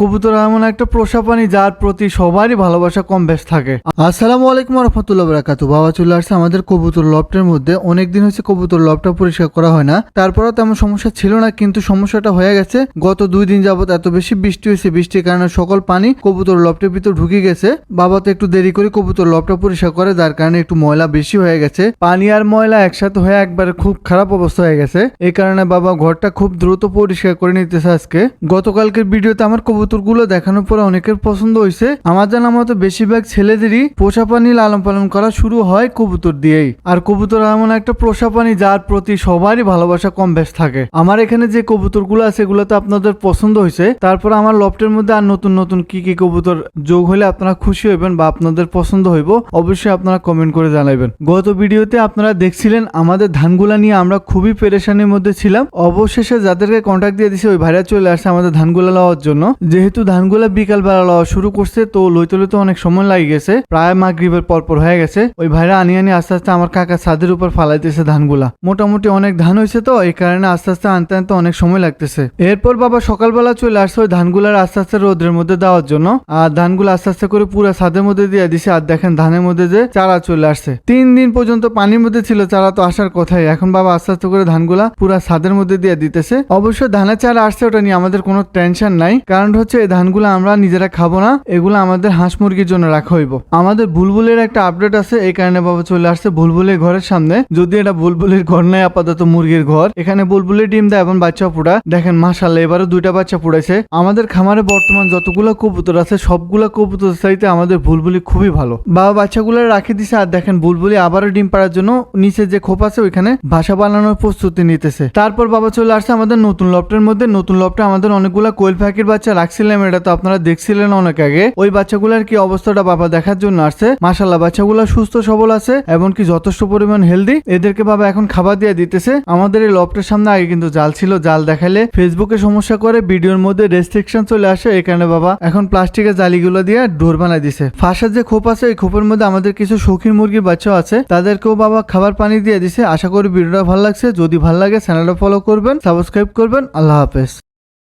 কবুতর এমন একটা পোষা প্রাণী যার প্রতি সবারই ভালোবাসা কম বেশ থাকে। আসসালামু আলাইকুম রহমতুল্লাহ বরাকাতু বাবা চলে আসছে আমাদের কবুতর লফটের মধ্যে। অনেকদিন হচ্ছে কবুতর লফটটা পরিষ্কার করা হয় না। তারপরেও তেমন সমস্যা ছিল না, কিন্তু সমস্যাটা হয়ে গেছে। গত দুই দিন যাবত এত বেশি বৃষ্টি হয়েছে। বৃষ্টির কারণে সকল পানি কবুতর লফটের ভিতর ঢুকে গেছে। বাবা তো একটু দেরি করে কবুতর লফটটা পরিষ্কার করে, যার কারণে একটু ময়লা বেশি হয়ে গেছে। পানি আর ময়লা একসাথে হয়ে একবারে খুব খারাপ অবস্থা হয়ে গেছে। এই কারণে বাবা ঘরটা খুব দ্রুত পরিষ্কার করে নিতেছে আজকে। গতকালকের ভিডিওতে আমার কবুতরগুলো দেখানোর পরে অনেকের পছন্দ হয়েছে। আমার জানা মতো বেশিরভাগ ছেলেদেরই পোষা প্রাণী লালন পালন করা শুরু হয় কবুতর দিয়েই। আর কবুতর এমন একটা পোষা প্রাণী যার প্রতি সবারই ভালোবাসা কম বেশ থাকে। আমার এখানে যে কবুতরগুলো আছে, এগুলো তো আপনাদের পছন্দ হয়েছে। তারপর আমার লফটের মধ্যে আর নতুন নতুন কি কি কবুতর যোগ হলে আপনারা খুশি হইবেন বা আপনাদের পছন্দ হইব, অবশ্যই আপনারা কমেন্ট করে জানাবেন গত ভিডিওতে আপনারা দেখছিলেন আমাদের ধানগুলা নিয়ে আমরা খুবই পেরেশানির মধ্যে ছিলাম। অবশেষে যাদেরকে কন্ট্যাক্ট দিয়ে দিছে, ওই ভাইরা চলে আসছে আমাদের ধানগুলা লওয়ার জন্য। যেহেতু ধানগুলা বিকাল বেলা লওয়া শুরু করছে, তো লইতে লইতে অনেক সময় লাগে গেছে। প্রায় মাগরিবের পরপর হয়ে গেছে। ওই ভাইরা আনি আনি আস্তে আস্তে আমার কাকা ছাদের উপর ফালাইতেছে ধানগুলা। মোটামুটি অনেক ধান হয়েছে তো, এই কারণে আস্তে আস্তে আনতে আনতে অনেক সময় লাগতেছে। এরপর বাবা সকালবেলা চলে আসছে ওই ধানগুলার আস্তে আস্তে রোদ্রের মধ্যে দেওয়ার জন্য। আর ধানগুলো আস্তে আস্তে করে পুরো ছাদের মধ্যে দিয়ে দিছে। আর দেখেন ধানের মধ্যে যে চারা চলে আসছে। তিন দিন পর্যন্ত পানির মধ্যে ছিল চারা, তো আসার কথাই। এখন বাবা আস্তে আস্তে করে ধানগুলা পুরো ছাদের মধ্যে দিয়ে দিতেছে। অবশ্য ধানের চারা আসছে, ওটা নিয়ে আমাদের কোনো টেনশন নাই। কারণ হচ্ছে এই ধানগুলো আমরা নিজেরা খাব না, এগুলো আমাদের হাঁস মুরগির জন্য রাখা হইব। আমাদের বুলবুলের একটা আপডেট আছে, এই কারণে বাবা চলে আসছে বুলবুলের ঘরের সামনে। যদি এটা বুলবুলের ঘর নাই, আপাতত মুরগির ঘর। এখানে বুলবুলের ডিম দেয় এবং বাচ্চা ফুটা দেখেন মাসাল্লাহ এবারও দুইটা বাচ্চা ফুটাইছে আমাদের খামারে বর্তমান যতগুলো কবুতর আছে, সবগুলা কবুতর চাইতে আমাদের বুলবুলি খুবই ভালো। বাবা বাচ্চাগুলো রাখি দিছে আর দেখেন, বুলবুলি আবারও ডিম পাড়ার জন্য নিচে যে খোপ আছে, ওইখানে বাসা বানানোর প্রস্তুতি নিতেছে। তারপর বাবা চলে আসছে আমাদের নতুন লফটের মধ্যে। নতুন লফটে আমাদের অনেকগুলা কোয়েল পাখির বাচ্চা রাখছিলাম এটা তো আপনারা দেখছিলেন অনেক আগে। ওই বাচ্চাগুলোর কি অবস্থাটা বাবা দেখার জন্য আসছে? মাসাল্লাহ বাচ্চাগুলো সুস্থ, সবল আছে এবং কি যথেষ্ট পরিমাণ হেলদি এদেরকে বাবা এখন খাবার দিয়ে দিতেছে। আমাদের এই লফটের সামনে আগে কিন্তু জাল ছিল, জাল দেখালে ফেসবুকে সমস্যা করে, ভিডিওর মধ্যে রেস্ট্রিকশন চলে আসে কারণে বাবা এখন প্লাস্টিকের জালিগুলো দিয়ে ডোর বানাই দিছে। ফাঁসার যে খোপ আছে এই খোপের মধ্যে আমাদের কিছু শৌখিন মুরগির বাচ্চাও আছে। তাদেরকেও বাবা খাবার পানি দিয়ে দিছে। আশা করি ভিডিওটা ভালো লাগছে। যদি ভালো লাগে চ্যানেলটা ফলো করবেন সাবস্ক্রাইব করবেন। আল্লাহ হাফেজ।